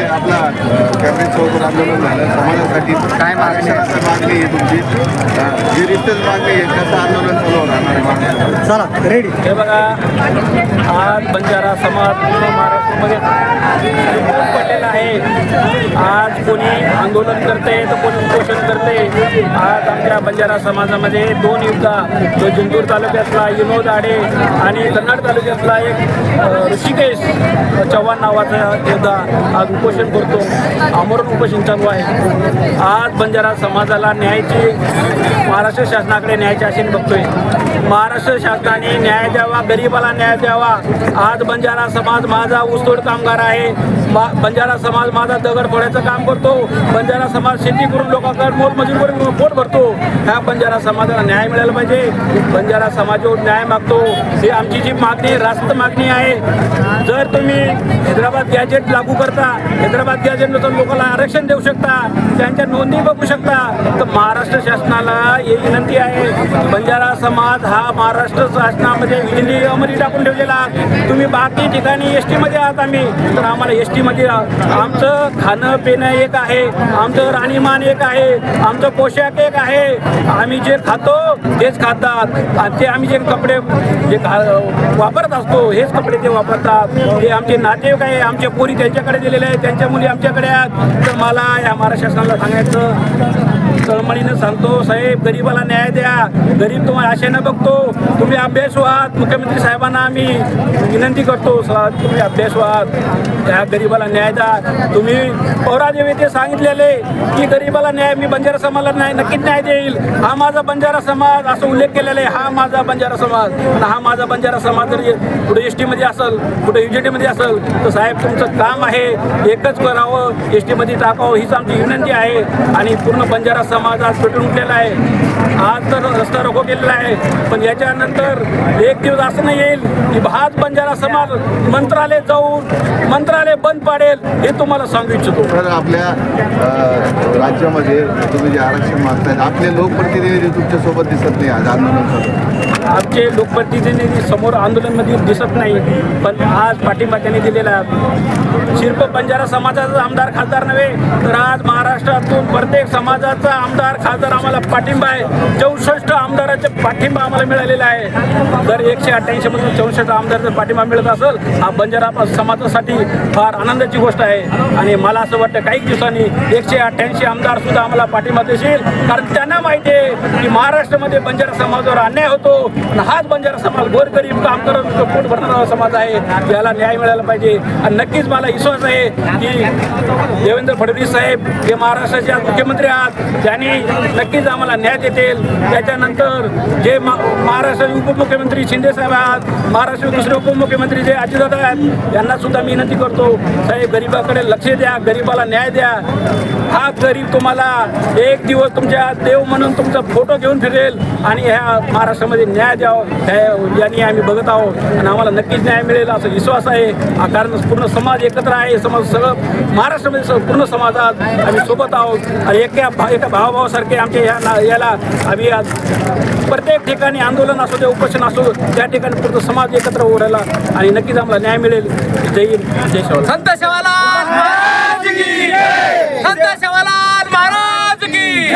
करणे चौक आंदोलन झालं. समाजासाठी काय आरक्षणाची मागणी आहे तुमची? जी रितच मागणी आहे कसं आंदोलन चालू होणार आहे. मागणी चला रेडी हे बघा आज बंजारा समाज पूर्ण महाराष्ट्रामध्ये पडलेला आहे. आज कोणी आंदोलन करते तर कोणी उपोषण करते. आज आमच्या बंजारा समाजामध्ये दोन युद्धा जो जिंतूर तालुक्यातला विनोद आडे आणि कन्नड तालुक्यातला एक ऋषिकेश चव्हाण नावाचा योद्धा आज उपोषण करतो. आमरण उपोषण चालू आहे. आज बंजारा समाजाला न्यायाची महाराष्ट्र शासनाकडे न्यायाची आशेने बघतोय. महाराष्ट्र शासनाने न्याय द्यावा गरिबाला न्याय द्यावा. आज बंजारा समाज माझा ऊसतोड कामगार आहे. मा- बंजारा समाज माझा दगड फोडायचं काम करतो. बंजारा समाज शेती करून लोकांकडे मोलमजूर करून पोट भरतो. ह्या बंजारा समाजाला न्याय मिळाला पाहिजे. बंजारा समाजावर न्याय मागतो. ही आमची जी मागणी रास्त मागणी आहे. जर तुम्ही हैदराबाद गॅजेट लागू करता हैदराबाद गॅजेटनुसार लोकांना आरक्षण देऊ शकता त्यांच्या नोंदी बघू शकता तर महाराष्ट्र शासनाला ही विनंती आहे. बंजारा समाज हा महाराष्ट्र शासनामध्ये विधिनियमामध्ये टाकून ठेवलेला. आहात. तुम्ही बाकी ठिकाणी एस टीमध्ये आहात आम्ही. तर आम्हाला एस टीमध्ये आमचं खाणं पिणं एक आहे. आमचं राहणीमान एक आहे. आमचं पोशाख एक आहे. आम्ही जे खातो तेच खातात. आणि ते आम्ही जे कपडे जे वापरत असतो हेच कपडे ते वापरतात. हे आमचे नातेवाईक आहे. आमचे पोरी त्यांच्याकडे दिलेले आहेत. त्यांच्या मुली आमच्याकडे आहेत. तर मला या महाराष्ट्र शासनाला सांगायचं तळमळीनं सांगतो साहेब गरीबाला न्याय द्या. गरीब तुम्हाला आशेनं बघतो. तुम्ही अभ्यास व्हात. मुख्यमंत्री साहेबांना आम्ही विनंती करतो साहेब तुम्ही अभ्यास व्हात. त्या गरीबाला न्याय द्या. तुम्ही पौरादेवी ते सांगितलेले की गरीबाला न्याय मी बंजारा समाजाला न्याय नक्कीच न्याय देईल. हा माझा बंजारा समाज असं उल्लेख केलेला आहे. हा माझा बंजारा समाज. आणि हा माझा बंजारा समाज जर कुठे एस टीमध्ये असेल कुठे युजीटीमध्ये असेल तर साहेब तुमचं काम आहे एकच करावं. एस टीमध्ये टाकावं हीच आमची विनंती आहे. आणि पूर्ण बंजारा समाज आज पेटून उठलेला आहे. आज तर रस्ता रोखो केलेला आहे. पण याच्यानंतर एक दिवस असं नाही येईल की भात बंजारा समाज मंत्रालय जाऊन मंत्रालय बंद पाडेल हे तुम्हाला सांगू इच्छितो. आपल्या राज्यामध्ये तुम्ही जे आरक्षण मागतायत आपले लोकप्रतिनिधी तुमच्यासोबत दिसत नाही आज आंदोलन आमचे लोकप्रतिनिधी समोर आंदोलनमध्ये दिसत नाही पण आज पाठिंबा त्यांनी दिलेला आहे शिल्प बंजारा समाजाचा आमदार खासदार नव्हे तर आज महाराष्ट्रातून प्रत्येक समाजाचा आमदार खासदार आम्हाला पाठिंबा आहे. चौसष्ट आमदाराचा पाठिंबा आम्हाला मिळालेला आहे. जर एकशे अठ्ठ्याऐंशीमधून चौसष्ट आमदाराचा पाठिंबा मिळत असेल हा बंजारा समाजासाठी फार आनंदाची गोष्ट आहे. आणि मला असं वाटतं काही दिवसांनी एकशे अठ्ठ्याऐंशी आमदारसुद्धा आम्हाला पाठिंबा देशील कारण त्यांना माहिती आहे की महाराष्ट्रामध्ये बंजारा समाजावर अन्याय होतो. आणि हाच बंजारा समाज गोरगरीब काम करत पोट भरणारा समाज आहे याला न्याय मिळाला पाहिजे. आणि नक्कीच मला विश्वास आहे की देवेंद्र फडणवीस साहेब हे महाराष्ट्राचे मुख्यमंत्री आहात. त्यांनी नक्कीच आम्हाला न्याय देतील. त्याच्यानंतर जे महाराष्ट्राचे उपमुख्यमंत्री शिंदे साहेब आहात महाराष्ट्राचे दुसरे उपमुख्यमंत्री जे अजितदादा आहेत यांना सुद्धा मी विनंती करतो साहेब गरीबाकडे लक्ष द्या गरीबाला न्याय द्या. हा गरीब तुम्हाला एक दिवस तुमच्या देव म्हणून तुमचा फोटो घेऊन फिरेल आणि ह्या महाराष्ट्रामध्ये न्याय द्यावं ह्या यांनी आम्ही बघत आहोत. आणि आम्हाला नक्कीच न्याय मिळेल असा विश्वास आहे. हा कारण पूर्ण समाज एकत्र आहे. समाज सगळं महाराष्ट्रामध्ये स- पूर्ण समाजात आम्ही सोबत आहोत. आणि एका भा- एका भावाभावासारखे आमच्या ह्या ना- याला आम्ही आज प्रत्येक ठिकाणी आंदोलन असो ते उपोषण असो त्या ठिकाणी पूर्ण समाज एकत्र उरायला आणि नक्कीच आम्हाला न्याय मिळेल. जय हिंद. जय शिवराय संत शवालाल संत शवालाल महाराज की